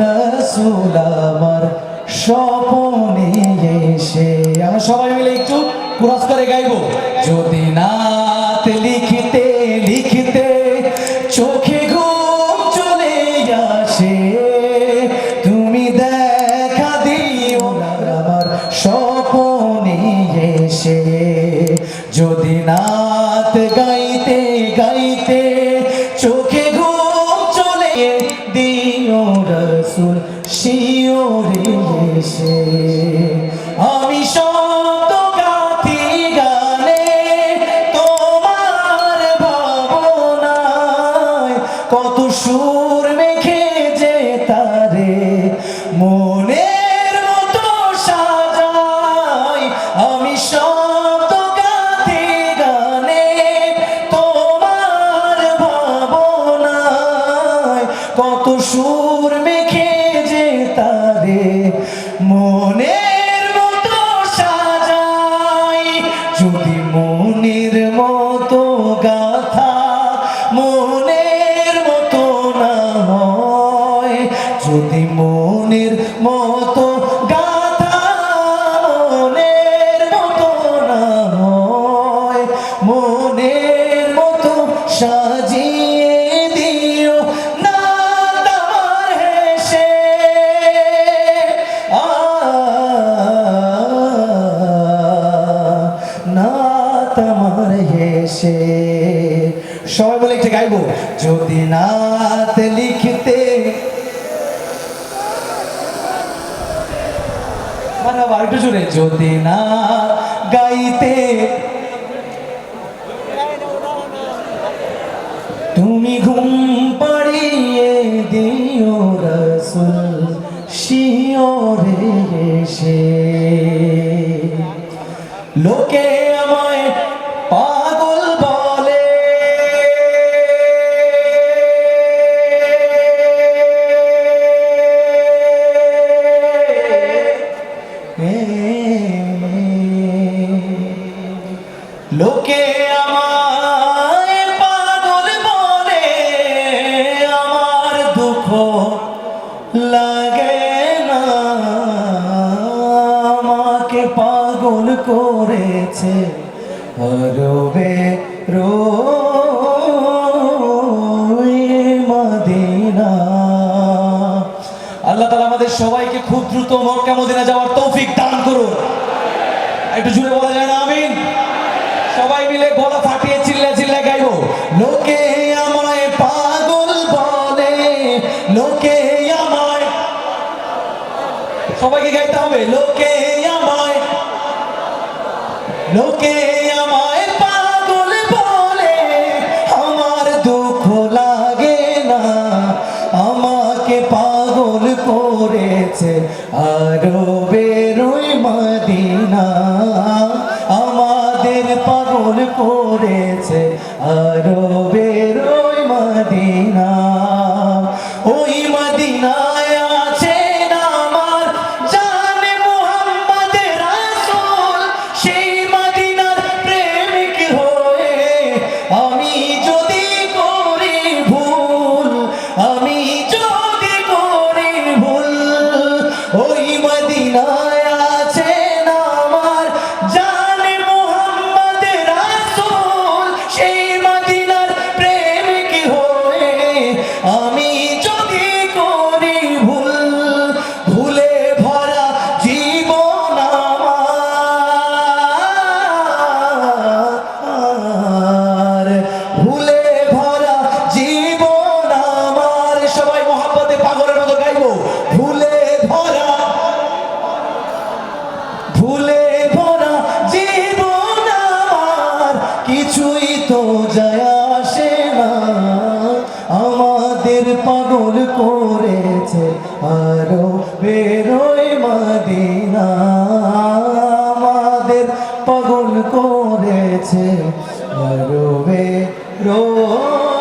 রসুল আমার স্বপনে এসে। আমরা সবাই মিলে একটু কুরাস গাইব। যদি নাত লিখিতে লিখিতে চোখে ঘুম চলে আসে, তুমি দেখা দিও আমার স্বপনে এসে। যদি নাত গাইতে গাইতে চোখে Amém! সবাই বলে একটা গাইবো। যদি নাত লিখতে মারহাবা, আরেকটু জোরে যদি না গাইতে তুমি ঘুম পাড়িয়ে দিও রসুল। করেছে রবে রো আল্লাহ তালা আমাদের সবাইকে খুব দ্রুত মক্কা মদিনা যাওয়ার তৌফিক দান করুন। একটু জুড়ে বলা যায় না, আমিন? সবাই মিলে গলা ফাটিয়ে চিল্লা চিল্লা গাইবো। লোকে আমায় পাগল বলে, লোকে আমায় সবাইকে গাইতে হবে, লোকে লোকে আমায় পাগল বলে, আমার দুঃখ লাগে না। আমাকে পাগল করেছে আরও বেরোই মদিনা। আমাদের পাগল করেছে আরও বেরোই মদিনা। ওই মদিনায় ভুলে ভরা জীবন আমার, কিছুই তো যায় আসে না। আমাদের পাগল করেছে আরও বেরোয় মাদিনা। আমাদের পাগল করেছে আরও বেরোয়